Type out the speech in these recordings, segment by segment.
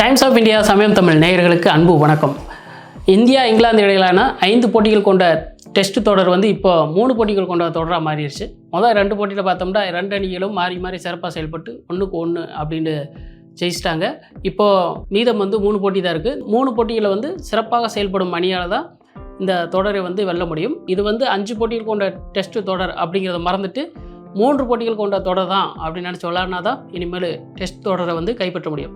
Times of India சமயம் தமிழ் நேயர்களுக்கு அன்பு வணக்கம். இந்தியா இங்கிலாந்து இடையிலான ஐந்து போட்டிகள் கொண்ட டெஸ்ட் தொடர் வந்து இப்போ மூணு போட்டிகள் கொண்ட தொடராக மாறிடுச்சு. முதல் ரெண்டு போட்டியில் பார்த்தோம்னா ரெண்டு அணிகளும் மாறி மாறி சிறப்பாக செயல்பட்டு ஒன்றுக்கு ஒன்று அப்படின்னு ஜெயிச்சிட்டாங்க. இப்போது மீதம் வந்து மூணு போட்டி தான் இருக்குது மூணு போட்டியில் வந்து சிறப்பாக செயல்படும் அணியால் தான் இந்த தொடரை வந்து வெல்ல முடியும். இது வந்து அஞ்சு போட்டிகள் கொண்ட டெஸ்ட் தொடர் அப்படிங்கிறத மறந்துட்டு மூன்று போட்டிகள் கொண்ட தொடர் தான் அப்படின்னு நினச்சி விளாட்னா தான் இனிமேல் டெஸ்ட் தொடரை வந்து கைப்பற்ற முடியும்.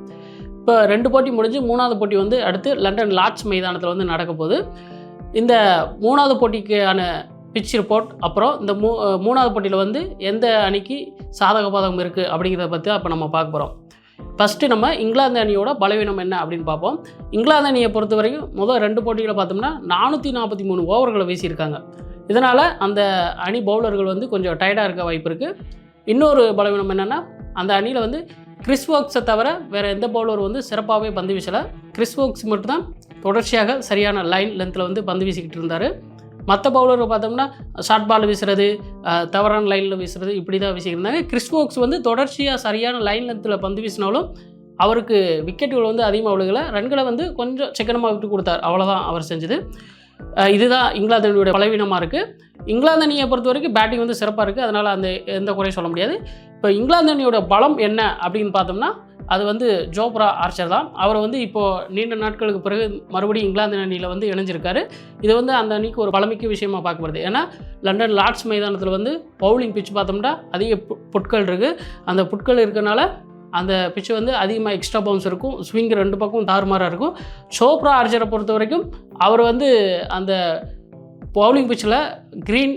இப்போ ரெண்டு போட்டி முடிஞ்சு மூணாவது போட்டி வந்து அடுத்து லண்டன் லார்ட்ஸ் மைதானத்தில் வந்து நடக்க போகுது. இந்த மூணாவது போட்டிக்கான பிச் ரிப்போர்ட் அப்புறம் இந்த மூ மூணாவது போட்டியில் வந்து எந்த அணிக்கு சாதக பாதகம் இருக்குது அப்படிங்கிறத பற்றி அப்போ நம்ம பார்க்க போகிறோம் ஃபஸ்ட்டு நம்ம இங்கிலாந்து அணியோட பலவீனம் என்ன அப்படின்னு பார்ப்போம். இங்கிலாந்து அணியை பொறுத்த வரைக்கும் முதல் ரெண்டு போட்டிகளை பார்த்தோம்னா நானூற்றி நாற்பத்தி மூணு ஓவர்களை வீசியிருக்காங்க. இதனால் அந்த அணி பவுலர்கள் வந்து கொஞ்சம் டயர்டாக இருக்க வாய்ப்பு இருக்குது இன்னொரு பலவீனம் என்னென்னா அந்த அணியில் வந்து கிறிஸ் ஒர்க்ஸை தவிர வேறு எந்த பவுலர் வந்து சிறப்பாகவே பந்து வீசலை. கிறிஸ் ஒர்க்ஸ் மட்டும்தான் தொடர்ச்சியாக சரியான லைன் லென்த்தில் வந்து பந்து வீசிக்கிட்டு இருந்தார். மற்ற பவுலர் பார்த்தோம்னா ஷார்ட் பால் வீசுறது தவறான லைனில் வீசுறது இப்படி தான் வீசிக்கிருந்தாங்க கிறிஸ் ஒர்க்ஸ் வந்து தொடர்ச்சியாக சரியான லைன் லென்த்தில் பந்து வீசினாலும் அவருக்கு விக்கெட்டுகள் வந்து அதிகமாக விழுகலை. ரன்களை வந்து கொஞ்சம் சிக்கனமாக விட்டு கொடுத்தார். அவ்வளோதான் அவர் செஞ்சது. இதுதான் இங்கிலாந்து அணியோட பலவீனமாக இருக்குது இங்கிலாந்து அணியை பொறுத்த வரைக்கும் பேட்டிங் வந்து சிறப்பாக இருக்குது அதனால் அந்த எந்த குறையும் சொல்ல முடியாது. இப்போ இங்கிலாந்து அணியோட பலம் என்ன அப்படின்னு பார்த்தோம்னா அது வந்து ஜோப்ரா ஆர்ச்சர் தான். அவர் வந்து இப்போது நீண்ட நாட்களுக்கு பிறகு மறுபடியும் இங்கிலாந்து அணியில் வந்து இணைஞ்சிருக்காரு. இது வந்து அந்த அணிக்கு ஒரு பழமிக்க விஷயமா பார்க்கப்படுது. ஏன்னா லண்டன் லார்ட்ஸ் மைதானத்தில் வந்து பவுலிங் பிச் பார்த்தோம்னா அதிக புட்கள் இருக்குது அந்த புட்கள் இருக்கனால அந்த பிச்சு வந்து அதிகமாக எக்ஸ்ட்ரா பவுன்ஸ் இருக்கும். ஸ்விங் ரெண்டு பக்கம் தாறுமாறாக இருக்கும். சோப்ரா ஆர்ச்சரை பொறுத்த வரைக்கும் அவர் வந்து அந்த பவுலிங் பிச்சில் க்ரீன்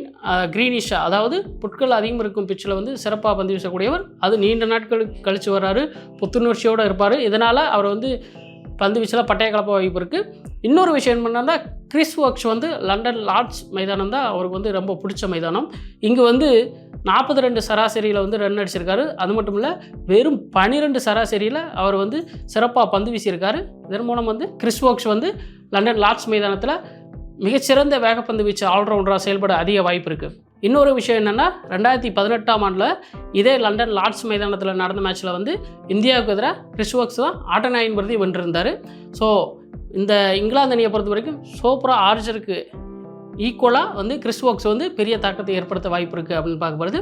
க்ரீனிஷாக அதாவது புட்கள் அதிகம் இருக்கும் பிச்சில் வந்து சிறப்பாக பந்து வீசக்கூடியவர். அது நீண்ட நாட்கள் கழித்து வர்றாரு. புத்துணர்ச்சியோடு இருப்பார். இதனால் அவர் வந்து பந்து வீச்சில் பட்டய கலப்ப வாய்ப்பு இருக்குது இன்னொரு விஷயம் என்னென்னா கிறிஸ் ஒர்க்ஸ் வந்து லண்டன் லார்ட்ஸ் மைதானம் தான் அவருக்கு வந்து ரொம்ப பிடிச்ச மைதானம். இங்கே வந்து நாற்பது ரெண்டு சராசரியில் வந்து ரன் அடிச்சிருக்காரு. அது மட்டும் இல்லை வெறும் பன்னிரெண்டு சராசரியில் அவர் வந்து சிறப்பாக பந்து வீசியிருக்காரு. இதன் மூலம் வந்து கிறிஸ் ஒர்க்ஸ் வந்து லண்டன் லார்ட்ஸ் மைதானத்தில் மிகச்சிறந்த வேகப்பந்து வீச்சு ஆல்ரவுண்டராக செயல்பட அதிக வாய்ப்பு இருக்குது இன்னொரு விஷயம் என்னென்னா ரெண்டாயிரத்தி பதினெட்டாம் ஆண்டில் இதே லண்டன் லார்ட்ஸ் மைதானத்தில் நடந்த மேட்ச்சில் வந்து இந்தியாவுக்கு எதிராக கிறிஸ் ஒர்க்ஸ் தான் ஆட்டநாயின் விருதி வென்றிருந்தார். ஸோ இந்த இங்கிலாந்து அணியை பொறுத்த வரைக்கும் சோப்ரா ஆர்ஜருக்கு ஈக்குவலாக வந்து கிறிஸ் ஒர்க்ஸ் வந்து பெரிய தாக்கத்தை ஏற்படுத்த வாய்ப்பு இருக்குது அப்படின்னு பார்க்கப்படுது.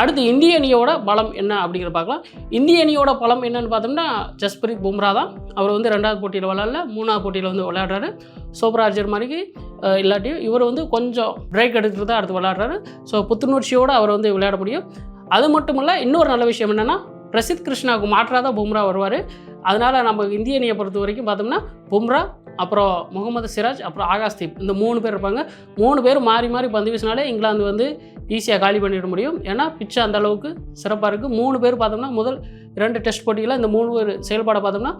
அடுத்து இந்திய அணியோட பலம் என்ன அப்படிங்கிற பார்க்கலாம். இந்திய அணியோட பலம் என்னன்னு பார்த்தோம்னா ஜஸ்பிரீத் பும்ரா தான். அவர் வந்து ரெண்டாவது போட்டியில் விளையாடல மூணாவது போட்டியில் வந்து விளையாடுறாரு. சோப்ராஜர் ஆர்ஜர் மாதிரி இல்லாட்டியும் இவர் வந்து கொஞ்சம் பிரேக் எடுத்துட்டு தான் அடுத்து விளையாடுறாரு. ஸோ புத்துணர்ச்சியோடு அவர் வந்து விளையாட முடியும். அது மட்டும் இல்லை இன்னொரு நல்ல விஷயம் என்னென்னா பிரசித் கிருஷ்ணாவுக்கு மாற்றாக தான் பும்ரா வருவார். அதனால் நம்ம இந்திய அணியை பொறுத்த வரைக்கும் பார்த்தோம்னா பும்ரா அப்புறம் முகமது சிராஜ் அப்புறம் ஆகாஸ்தீப் இந்த மூணு பேர் இருப்பாங்க. மூணு பேர் மாறி மாறி பந்து வீசினாலே இங்கிலாந்து வந்து ஈஸியாக காலி பண்ணிட முடியும். ஏன்னா பிச்சு அந்த அளவுக்கு சிறப்பாக இருக்குது மூணு பேர் பார்த்தோம்னா முதல் இரண்டு டெஸ்ட் போட்டியில் இந்த மூணு பேர் செயல்பாடை பார்த்தோம்னா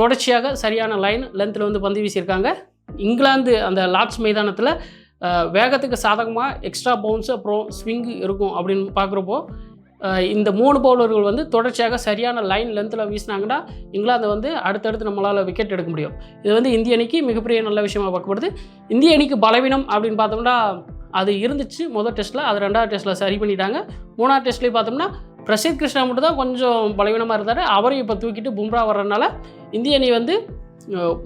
தொடர்ச்சியாக சரியான லைன் லென்த்தில் வந்து பந்து வீசியிருக்காங்க. இங்கிலாந்து அந்த லார்ட்ஸ் மைதானத்தில் வேகத்துக்கு சாதகமாக எக்ஸ்ட்ரா பவுன்ஸ் அப்புறம் ஸ்விங்கு இருக்கும் அப்படின்னு பார்க்குறப்போ இந்த மூணு பவுலர்கள் வந்து தொடர்ச்சியாக சரியான லைன் லென்த்தில் வீசினாங்கன்னா இங்கிலாந்து வந்து அடுத்தடுத்து நம்மளால் விக்கெட் எடுக்க முடியும். இது வந்து இந்திய அணிக்கு மிகப்பெரிய நல்ல விஷயமாக பார்க்கப்படுது. இந்திய அணிக்கு பலவீனம் அப்படின்னு பார்த்தோம்னா அது இருந்துச்சு முதல் டெஸ்ட்டில் அது ரெண்டாவது டெஸ்ட்டில் சரி பண்ணிட்டாங்க. மூணாவது டெஸ்ட்லேயும் பார்த்தோம்னா பிரசித் கிருஷ்ணா மட்டும் தான் கொஞ்சம் பலவீனமாக இருந்தார். அவரையும் இப்போ தூக்கிட்டு பும்ரா வர்றதுனால இந்திய அணி வந்து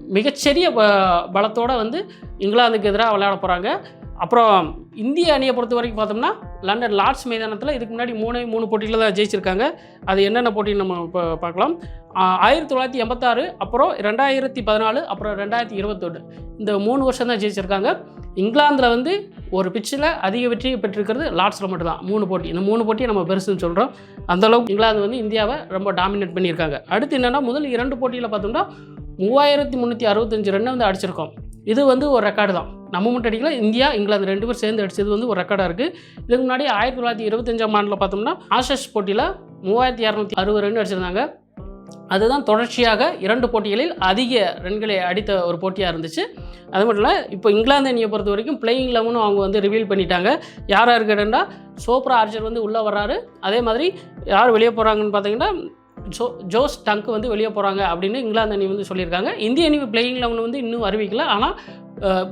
மிகச்சிறிய ப- வந்து இங்கிலாந்துக்கு எதிராக விளையாட போகிறாங்க அப்புறம் இந்திய அணியை பொறுத்த வரைக்கும் பார்த்தோம்னா லண்டன் லார்ட்ஸ் மைதானத்தில் இதுக்கு முன்னாடி மூணு மூணு போட்டியில் தான் ஜெயிச்சிருக்காங்க. அது என்னென்ன போட்டின்னு நம்ம இப்போ பார்க்கலாம். ஆயிரத்தி தொள்ளாயிரத்தி எண்பத்தாறு அப்புறம் ரெண்டாயிரத்தி பதினாலு அப்புறம் ரெண்டாயிரத்தி இருபத்தொன்று இந்த மூணு வருஷம் தான் ஜெயிச்சிருக்காங்க. இங்கிலாந்தில் வந்து ஒரு பிச்சில் அதிக வெற்றி பெற்றிருக்கிறது லார்ட்ஸில் மட்டும்தான். மூணு போட்டி. இந்த மூணு போட்டியை நம்ம பெருசுன்னு சொல்கிறோம் அந்தளவுக்கு இங்கிலாந்து வந்து இந்தியாவை ரொம்ப டாமினேட் பண்ணியிருக்காங்க. அடுத்து என்னென்னா முதல் இரண்டு போட்டியில் பார்த்தோம்னா மூவாயிரத்தி முந்நூற்றி அறுபத்தஞ்சு ரன் வந்து அடிச்சிருக்கோம். இது வந்து ஒரு ரெக்கார்டு தான். நம்ம மட்டும் அடிக்கல இந்தியா இங்கிலாந்து ரெண்டு பேர் சேர்ந்து அடிச்சது வந்து ஒரு ரெக்கார்டாக இருக்குது இதுக்கு முன்னாடி ஆயிரத்தி தொள்ளாயிரத்தி இருபத்தஞ்சாம் ஆண்டில் பார்த்தோம்னா ஆஷஸ் போட்டியில் மூவாயிரத்தி இரநூத்தி அறுபது ரன் அடிச்சிருந்தாங்க. அதுதான் தொடர்ச்சியாக இரண்டு போட்டிகளில் அதிக ரன்களை அடித்த ஒரு போட்டியாக இருந்துச்சு. அது மட்டும் இல்லை இப்போ இங்கிலாந்து அணியை பொறுத்த வரைக்கும் பிளேயிங் லெவனும் அவங்க வந்து ரிவீல் பண்ணிட்டாங்க. யார் இருக்கிறேன்னா சோப்ரா ஆர்ச்சர் வந்து உள்ளே வர்றாரு. அதே மாதிரி யார் வெளியே போகிறாங்கன்னு பார்த்தீங்கன்னா ஜோ ஜோஸ் டங்க் வந்து வெளியே போகிறாங்க அப்படின்னு இங்கிலாந்து அணி வந்து சொல்லியிருக்காங்க. இந்திய அணி பிளேயிங் லெவன் வந்து இன்னும் அறிவிக்கல. ஆனால்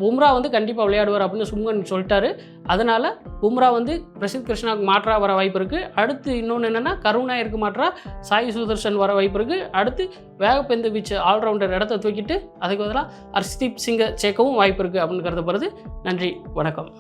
பும்ரா வந்து கண்டிப்பாக விளையாடுவார் அப்படின்னு சும்கன் சொல்லிட்டாரு. அதனால் பும்ரா வந்து பிரசித் கிருஷ்ணாவுக்கு மாற்றா வர வாய்ப்பு இருக்குது அடுத்து இன்னொன்று என்னென்னா கருணாயிருக்கு மாற்றா சாய் சுதர்ஷன் வர வாய்ப்பு இருக்குது அடுத்து வேகப்பந்து வீச்சு ஆல்ரவுண்டர் இடத்த தூக்கிட்டு அதுக்கு பதிலாக ஹர்ஷ்தீப் சிங்கை சேர்க்கவும் வாய்ப்பு இருக்குது அப்படின்னு கருதப்படுறது நன்றி வணக்கம்.